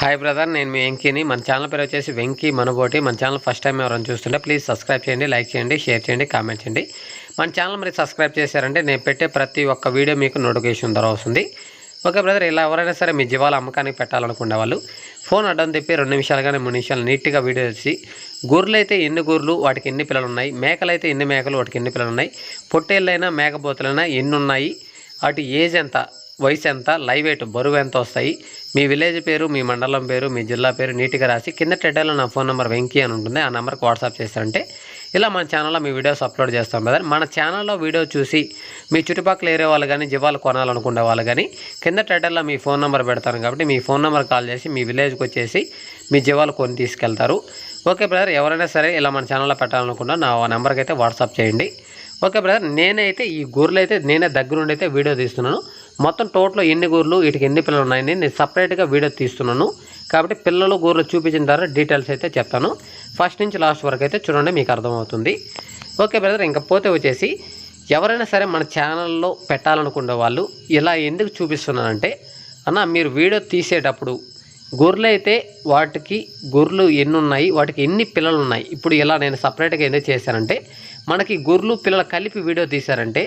Hi brother నేను మీ వెంకీని. మన channel పేరు వచ్చేసి వెంకీ మనబోటి మన ఛానల్ ఫస్ట్ టైం ఎవరైనా చూస్తుంటే ప్లీజ్ సబ్స్క్రైబ్ చేయండి లైక్ చేయండి షేర్ చేయండి కామెంట్ చేయండి. మన ఛానల్ మరి సబ్స్క్రైబ్ చేశారంటే నేను పెట్టే ప్రతి ఒక్క వీడియో మీకు నోటిఫికేషన్ ద్వారా వస్తుంది. ఓకే బ్రదర్ ఇలా ఎవరైనా సరే మీ జీవాల అమ్మకానికి పెట్టాలనుకునే వాళ్ళు ఫోన్ అడ్డం తిప్పి రెండు నిమిషాలు కానీ మూడు నిమిషాలు నీట్గా వీడియో వచ్చి గొర్రెలు అయితే ఎన్ని గొర్రెలు వాటికి ఎన్ని పిల్లలు ఉన్నాయి మేకలు అయితే ఎన్ని మేకలు వాటికి ఎన్ని పిల్లలు ఉన్నాయి పొట్టేళ్ళైనా మేకపోతులైనా ఎన్ని ఉన్నాయి వాటి ఏజ్ ఎంత వయసు ఎంత లైవ్ వెయిట్ బరువు ఎంత వస్తాయి మీ విలేజ్ పేరు మీ మండలం పేరు మీ జిల్లా పేరు నీట్గా రాసి కింద టెడ్డలో నా ఫోన్ నెంబర్ వెంకీ అని ఉంటుంది. ఆ నెంబర్కి వాట్సాప్ చేస్తారంటే ఇలా మన ఛానల్లో మీ వీడియోస్ అప్లోడ్ చేస్తాం బ్రదర్. మన ఛానల్లో వీడియో చూసి మీ చుట్టుపక్కల ఏరే వాళ్ళు కానీ జీవాలు కొనాలనుకునే వాళ్ళు కానీ కింద టైటిల్లో మీ ఫోన్ నెంబర్ పెడతాను కాబట్టి మీ ఫోన్ నెంబర్ కాల్ చేసి మీ విలేజ్కి వచ్చేసి మీ జీవాలు కొని తీసుకెళ్తారు. ఓకే బ్రదర్ ఎవరైనా సరే ఇలా మన ఛానల్లో పెట్టాలనుకున్నా నా నెంబర్కి అయితే వాట్సాప్ చేయండి. ఓకే బ్రదర్ నేనైతే ఈ గొర్రెలు అయితే నేనే దగ్గరుండి అయితే వీడియో తీస్తున్నాను. మొత్తం టోటల్ ఎన్ని గొర్రెలు వీటికి ఎన్ని పిల్లలు ఉన్నాయని నేను సపరేట్గా వీడియో తీస్తున్నాను. కాబట్టి పిల్లలు గొర్రెలు చూపించిన తర్వాత డీటెయిల్స్ అయితే చెప్తాను. ఫస్ట్ నుంచి లాస్ట్ వరకు అయితే చూడండి మీకు అర్థమవుతుంది. ఓకే బ్రదర్ ఇంకా పోతే వచ్చేసి ఎవరైనా సరే మన ఛానల్లో పెట్టాలనుకునే వాళ్ళు ఇలా ఎందుకు చూపిస్తున్నానంటే అన్న మీరు వీడియో తీసేటప్పుడు గొర్రెలు అయితే వాటికి గొర్రెలు ఎన్ని ఉన్నాయి వాటికి ఎన్ని పిల్లలు ఉన్నాయి ఇప్పుడు ఇలా నేను సపరేట్గా ఎందుకు చేశానంటే మనకి గొర్రెలు పిల్లలు కలిపి వీడియో తీశారంటే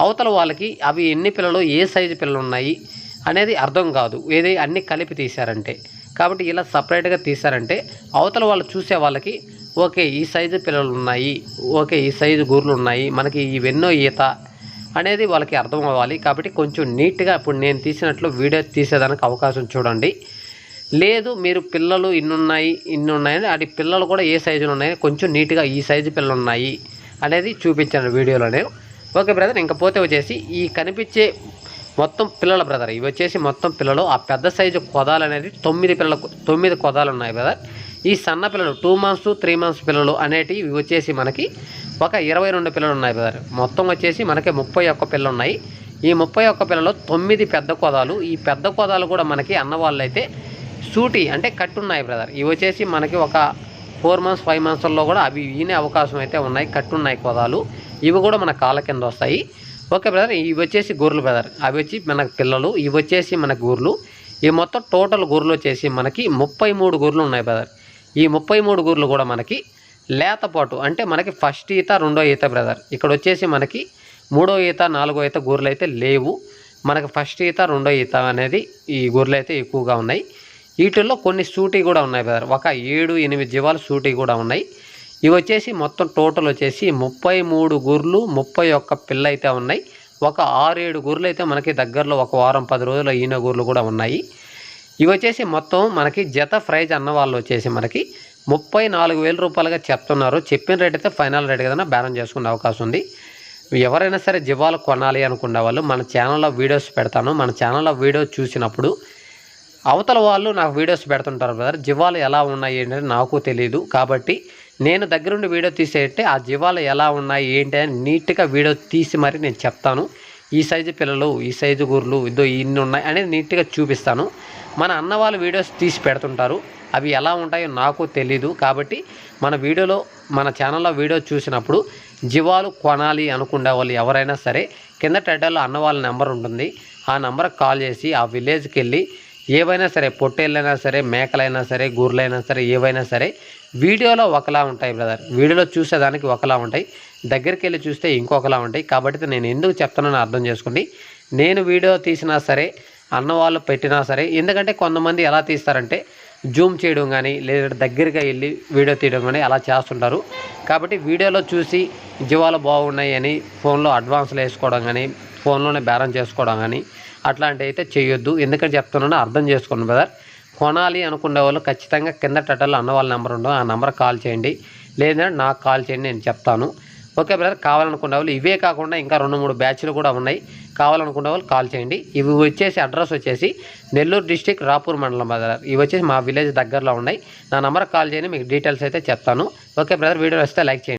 అవతల వాళ్ళకి అవి ఎన్ని పిల్లలు ఏ సైజు పిల్లలు ఉన్నాయి అనేది అర్థం కాదు. ఏది అన్ని కలిపి తీశారంటే. కాబట్టి ఇలా సపరేట్గా తీశారంటే అవతల వాళ్ళు చూసే వాళ్ళకి ఓకే ఈ సైజు పిల్లలు ఉన్నాయి ఓకే ఈ సైజు గూర్లు ఉన్నాయి మనకి ఇవెన్నో ఈత అనేది వాళ్ళకి అర్థం అవ్వాలి. కాబట్టి కొంచెం నీట్గా ఇప్పుడు నేను తీసినట్లు వీడియో తీసేదానికి అవకాశం చూడండి. లేదు మీరు పిల్లలు ఇన్ని ఉన్నాయి అది పిల్లలు కూడా ఏ సైజులు ఉన్నాయి కొంచెం నీట్గా ఈ సైజు పిల్లలు ఉన్నాయి అనేది చూపించాను వీడియోలోనే ఓకే బ్రదర్ ఇంకా పోతే వచ్చేసి ఈ కనిపించే మొత్తం పిల్లల బ్రదర్ ఇవి వచ్చేసి మొత్తం పిల్లలు. ఆ పెద్ద సైజు కొదాలు అనేది తొమ్మిది పిల్లలు తొమ్మిది కొదాలు ఉన్నాయి బ్రదర్. ఈ సన్న పిల్లలు టూ మంత్స్ త్రీ మంత్స్ పిల్లలు అనేటివి ఇవి వచ్చేసి మనకి ఒక ఇరవై రెండు పిల్లలు ఉన్నాయి బ్రదర్. మొత్తం వచ్చేసి మనకి ముప్పై ఒక్క పిల్లలు ఉన్నాయి. ఈ ముప్పై ఒక్క పిల్లలు తొమ్మిది పెద్ద కొదాలు. ఈ పెద్ద కొదాలు కూడా మనకి అన్నవాళ్ళు అయితే సూటి అంటే కట్టున్నాయి బ్రదర్. ఇవి వచ్చేసి మనకి ఒక ఫోర్ మంత్స్ ఫైవ్ మంత్స్లో కూడా అవి ఈనే అవకాశం అయితే ఉన్నాయి. కట్టున్నాయి కొదాలు. ఇవి కూడా మన కాళ్ళ కింద వస్తాయి. ఓకే బ్రదర్ ఇవి వచ్చేసి గొర్రెలు బ్రదర్. అవి వచ్చి మన పిల్లలు ఇవి వచ్చేసి మన గొర్రెలు. ఈ మొత్తం టోటల్ గొర్రెలు వచ్చేసి మనకి ముప్పై మూడు గొర్రెలు ఉన్నాయి బ్రదర్. ఈ ముప్పై మూడు గొర్రెలు కూడా మనకి లేతపాటు అంటే మనకి ఫస్ట్ ఈత రెండో ఈత బ్రదర్. ఇక్కడ వచ్చేసి మనకి మూడో ఈత నాలుగో ఈత గొర్రెలు అయితే లేవు. మనకి ఫస్ట్ ఈత రెండో ఈత అనేది ఈ గొర్రెలు అయితే ఎక్కువగా ఉన్నాయి. వీటిల్లో కొన్ని సూటీ కూడా ఉన్నాయి బ్రదర్. ఒక ఏడు ఎనిమిది జీవాలు సూటీ కూడా ఉన్నాయి. ఇవి వచ్చేసి మొత్తం టోటల్ వచ్చేసి ముప్పై మూడు గుర్లు ముప్పై ఒక్క పిల్ల అయితే ఉన్నాయి. ఒక ఆరేడు గుర్లు అయితే మనకి దగ్గరలో ఒక వారం పది రోజుల ఈన గుర్లు కూడా ఉన్నాయి. ఇవి వచ్చేసి మొత్తం మనకి జత ప్రైజ్ అన్న వాళ్ళు వచ్చేసి మనకి ముప్పై నాలుగు వేల రూపాయలుగా చెప్తున్నారు. చెప్పిన రేట్ అయితే ఫైనల్ రేట్ కదా బ్యాలెన్స్ చేసుకునే అవకాశం ఉంది. ఎవరైనా సరే జీవాలు కొనాలి అనుకునే వాళ్ళు మన ఛానల్లో వీడియోస్ పెడతాను. మన ఛానల్లో వీడియో చూసినప్పుడు అవతల వాళ్ళు నాకు వీడియోస్ పెడుతుంటారు బ్రదర్ జీవాలు ఎలా ఉన్నాయి ఏంటంటే నాకు తెలియదు కాబట్టి నేను దగ్గరుండి వీడియో తీసేటే ఆ జీవాలు ఎలా ఉన్నాయి ఏంటి అని నీట్గా వీడియో తీసి మరి నేను చెప్తాను. ఈ సైజు పిల్లలు ఈ సైజు గుర్రులు ఇదో ఇన్ని ఉన్నాయి అనేది నీట్గా చూపిస్తాను. మన అన్న వాళ్ళు వీడియోస్ తీసి పెడుతుంటారు. అవి ఎలా ఉంటాయో నాకు తెలీదు. కాబట్టి మన వీడియోలో మన ఛానల్లో వీడియో చూసినప్పుడు జీవాలు కొనాలి అనుకునే వాళ్ళు ఎవరైనా సరే కింద టైటిల్లో అన్న వాళ్ళ నెంబర్ ఉంటుంది. ఆ నెంబర్కి కాల్ చేసి ఆ విలేజ్కి వెళ్ళి ఏవైనా సరే పొట్టేళ్ళైనా సరే మేకలైనా సరే గూర్లైనా సరే ఏవైనా సరే వీడియోలో ఒకలా ఉంటాయి బ్రదర్. వీడియోలో చూసేదానికి ఒకలా ఉంటాయి. దగ్గరికి వెళ్ళి చూస్తే ఇంకొకలా ఉంటాయి. కాబట్టి నేను ఎందుకు చెప్తానని అర్థం చేసుకోండి. నేను వీడియో తీసినా సరే అన్న వాళ్ళు పెట్టినా సరే ఎందుకంటే కొంతమంది ఎలా తీస్తారంటే జూమ్ చేయడం కానీ లేదంటే దగ్గరగా వెళ్ళి వీడియో తీయడం కానీ అలా చేస్తుంటారు. కాబట్టి వీడియోలో చూసి జీవాలు బాగున్నాయి అని ఫోన్లో అడ్వాన్స్లు వేసుకోవడం కానీ ఫోన్లోనే బేరం చేసుకోవడం కానీ అట్లాంటివి అయితే చేయొద్దు. ఎందుకంటే చెప్తున్నానో అర్థం చేసుకోండి బ్రదర్. కొనాలి అనుకునే వాళ్ళు ఖచ్చితంగా కింద టటల్లో అన్న వాళ్ళ నెంబర్ ఉండవు ఆ నెంబర్ కాల్ చేయండి. లేదంటే నాకు కాల్ చేయండి నేను చెప్తాను. Okay brother. కావాలనుకునే వాళ్ళు ఇవే కాకుండా ఇంకా రెండు మూడు బ్యాచ్లు కూడా ఉన్నాయి. కావాలనుకునే వాళ్ళు కాల్ చేయండి. ఇవి వచ్చేసి అడ్రస్ వచ్చేసి నెల్లూరు డిస్టిక్ రాపూర్ మండలం బ్రదర్. ఇవి వచ్చేసి మా విలేజ్ దగ్గరలో ఉన్నాయి. నా నెంబర్ కాల్ చేయండి మీకు డీటెయిల్స్ అయితే చెప్తాను. Okay brother. వీడియో వస్తే లైక్ చేయండి.